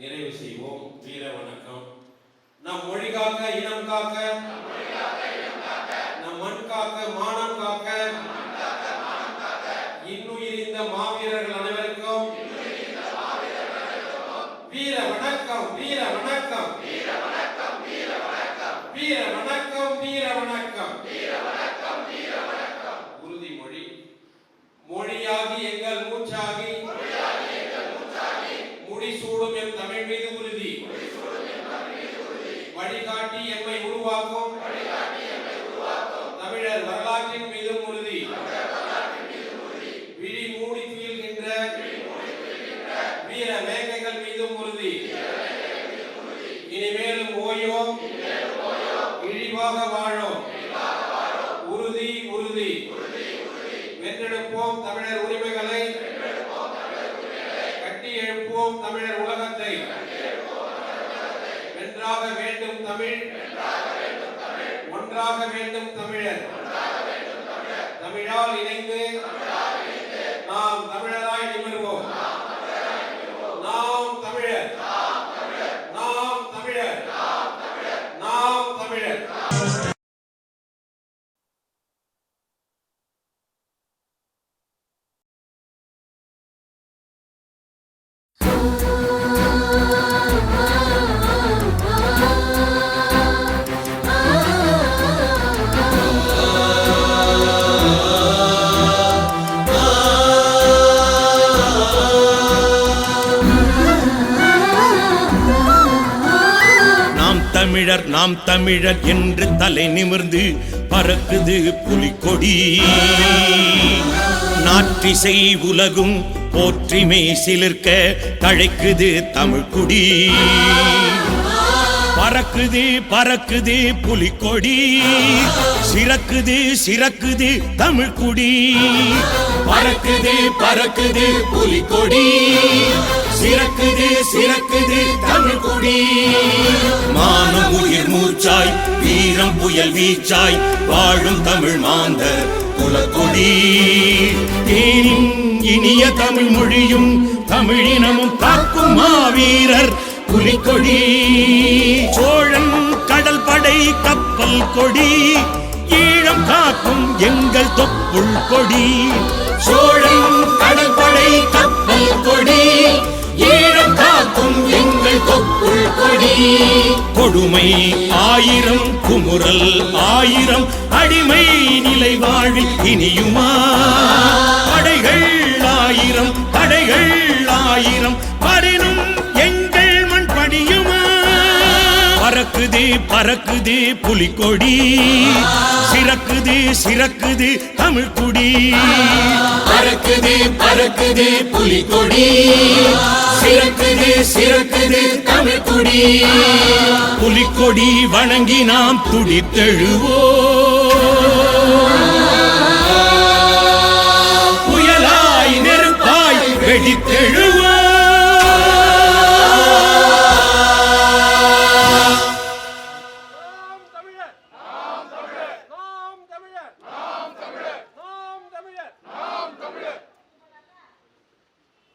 நிறைவு செய்வோம். வீர வணக்கம். நம் மொழி காக்க இனம் காக்க. நம் மண் காக்க மானம் காக்க. இன்னுயிர் இந்த மாவீரர்கள் அனைவருக்கும். வீர வணக்கம் வீர வணக்கம். வீர வணக்கம் வீர வணக்கம். உறுதிமொழி மொழியாகி எங்கள் மூச்சாகி. முடிசூடும் எம் தமிழ் மீது உறுதி வழிகாட்டி எம்மை உருவாக்கும். தமிழர் வரலாற்றின் மீதும் உறுதி. விழி மூடி துயில்கின்ற வீர மேகங்கள் மீதும் உறுதி. இனிமேலும் ஓயோம். இழிவாக வாழும். உறுதி உறுதி. வென்றெடுப்போம் தமிழர் உரிமைகளை. கட்டி எழுப்போம் தமிழர் உலகத்தை. வென்றாக வேண்டும் தமிழ். ஒன்றாக வேண்டும் தமிழர். தமிழால் இணைந்து தமிழர் நாம் தமிழர் என்று தலை நிமிர்ந்து பறக்குது புலிக்கொடி. நாற்றிசை உலகும் போற்றிமை சிலிர்க்க தழைக்குது தமிழ்குடி. பறக்குது பறக்குது புலிக்கொடி. சிறக்குது சிறக்குது தமிழ்குடி. பறக்குது பறக்குது புலிக்கொடி. சிறக்குது சிறக்குது தமிழ்குடி. மானம் உயிர் மூச்சாய் வீரம் புயல் வீச்சாய் வாழும் தமிழ் மாந்த குலக்கொடி. தேனின் இனிய தமிழ் மொழியும் தமிழினமும் காக்கும் மாவீரர் புலிக்கொடி சோழன் கடல் படை கப்பல் கொடி ஈழம் காக்கும் எங்கள் தொப்புள் கொடி. சோழன் கடல் படை கப்பல் கொடி ஈழம் காக்கும் எங்கள் தொப்புள் கொடி. கொடுமை ஆயிரம் குமுறல் ஆயிரம் அடிமை நிலை வாழ்வில் இனியுமா? பறக்குது பறக்குது புலிக்கொடி. சிறக்குது சிறக்குது தமிழ்குடி பறக்குது பறக்குது புலிக்கொடி. சிறக்குது சிறக்குது தமிழ்குடி புலிக்கொடி வணங்கி நாம் துடித்தெழுவோம்.